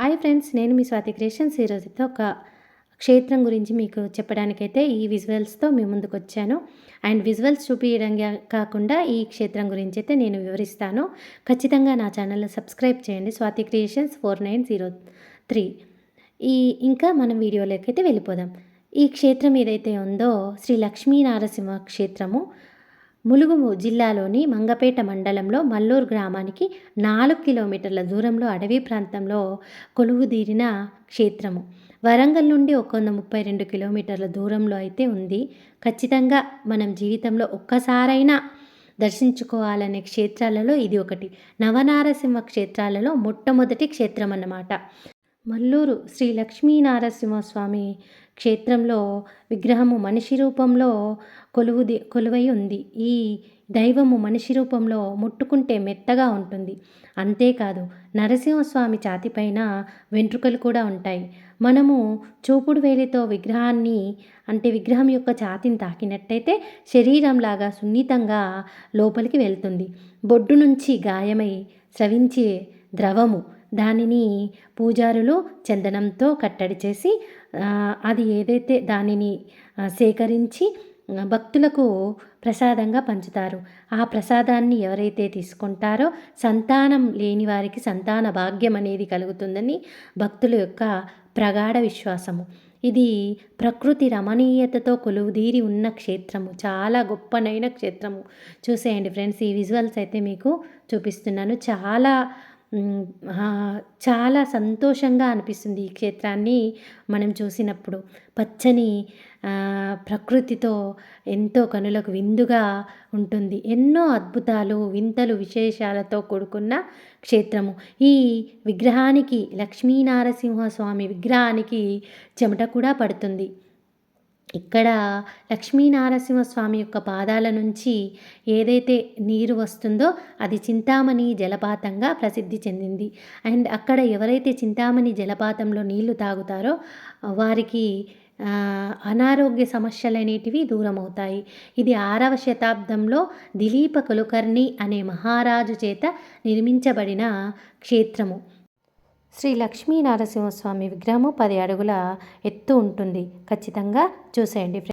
Hi friends నేను మీ Swathi creations. ఈరోజుతో ఒక క్షేత్రం గురించి మీకు చెప్పడానికైతే ఈ విజువల్స్తో మీ ముందుకు వచ్చాను అండ్ విజువల్స్ చూపించడం కాకుండా ఈ క్షేత్రం గురించి అయితే నేను వివరిస్తాను. ఖచ్చితంగా నా ఛానల్ సబ్స్క్రైబ్ చేయండి. Swathi creations four nine zero three. ఈ ఇంకా మనం వీడియోలోకి అయితే వెళ్ళిపోదాం. ఈ క్షేత్రం ఏదైతే ఉందో శ్రీ లక్ష్మీ నారసింహ క్షేత్రము. ములుగు జిల్లాలోని మంగపేట మండలంలో మల్లూరు గ్రామానికి నాలుగు కిలోమీటర్ల దూరంలో అడవి ప్రాంతంలో కొలువుదీరిన క్షేత్రము. వరంగల్ నుండి ఒక వంద ముప్పై రెండు కిలోమీటర్ల దూరంలో అయితే ఉంది. ఖచ్చితంగా మనం జీవితంలో ఒక్కసారైనా దర్శించుకోవాలనే క్షేత్రాలలో ఇది ఒకటి. నవనారసింహ క్షేత్రాలలో మొట్టమొదటి క్షేత్రం అన్నమాట మల్లూరు శ్రీ లక్ష్మీ నారసింహస్వామి క్షేత్రంలో విగ్రహము మనిషి రూపంలో కొలువుది కొలువై ఉంది. ఈ దైవము మనిషి రూపంలో ముట్టుకుంటే మెత్తగా ఉంటుంది. అంతేకాదు నరసింహస్వామి ఛాతిపైన వెంట్రుకలు కూడా ఉంటాయి. మనము చూపుడు వేలితో విగ్రహాన్ని అంటే విగ్రహం యొక్క ఛాతిని తాకినట్టయితే శరీరంలాగా సున్నితంగా లోపలికి వెళ్తుంది. బొడ్డు నుంచి గాయమై స్రవించే ద్రవము దానిని పూజారులు చందనంతో కట్టడి చేసి అది ఏదైతే దానిని సేకరించి భక్తులకు ప్రసాదంగా పంచుతారు. ఆ ప్రసాదాన్ని ఎవరైతే తీసుకుంటారో సంతానం లేని వారికి సంతాన భాగ్యం అనేది కలుగుతుందని భక్తుల యొక్క ప్రగాఢ విశ్వాసము. ఇది ప్రకృతి రమణీయతతో కొలువుదీరి ఉన్న క్షేత్రము. చాలా గొప్పనైన క్షేత్రము. చూసేయండి ఫ్రెండ్స్ ఈ విజువల్స్ అయితే మీకు చూపిస్తున్నాను. చాలా చాలా సంతోషంగా అనిపిస్తుంది ఈ క్షేత్రాన్ని మనం చూసినప్పుడు. పచ్చని ప్రకృతితో ఎంతో కనులకు విందుగా ఉంటుంది. ఎన్నో అద్భుతాలు వింతలు విశేషాలతో కూడుకున్న క్షేత్రము. ఈ విగ్రహానికి లక్ష్మీనారసింహస్వామి విగ్రహానికి చెమట కూడా పడుతుంది. ఇక్కడ లక్ష్మీనారసింహస్వామి యొక్క పాదాల నుంచి ఏదైతే నీరు వస్తుందో అది చింతామణి జలపాతంగా ప్రసిద్ధి చెందింది. అండ్ అక్కడ ఎవరైతే చింతామణి జలపాతంలో నీళ్ళు తాగుతారో వారికి అనారోగ్య సమస్యలు అనేటివి దూరమవుతాయి. ఇది ఆరవ శతాబ్దంలో దిలీప కులకర్ణి అనే మహారాజు చేత నిర్మించబడిన క్షేత్రము. శ్రీ లక్ష్మీ నరసింహస్వామి విగ్రహము పది అడుగుల ఎత్తు ఉంటుంది. ఖచ్చితంగా చూసేయండి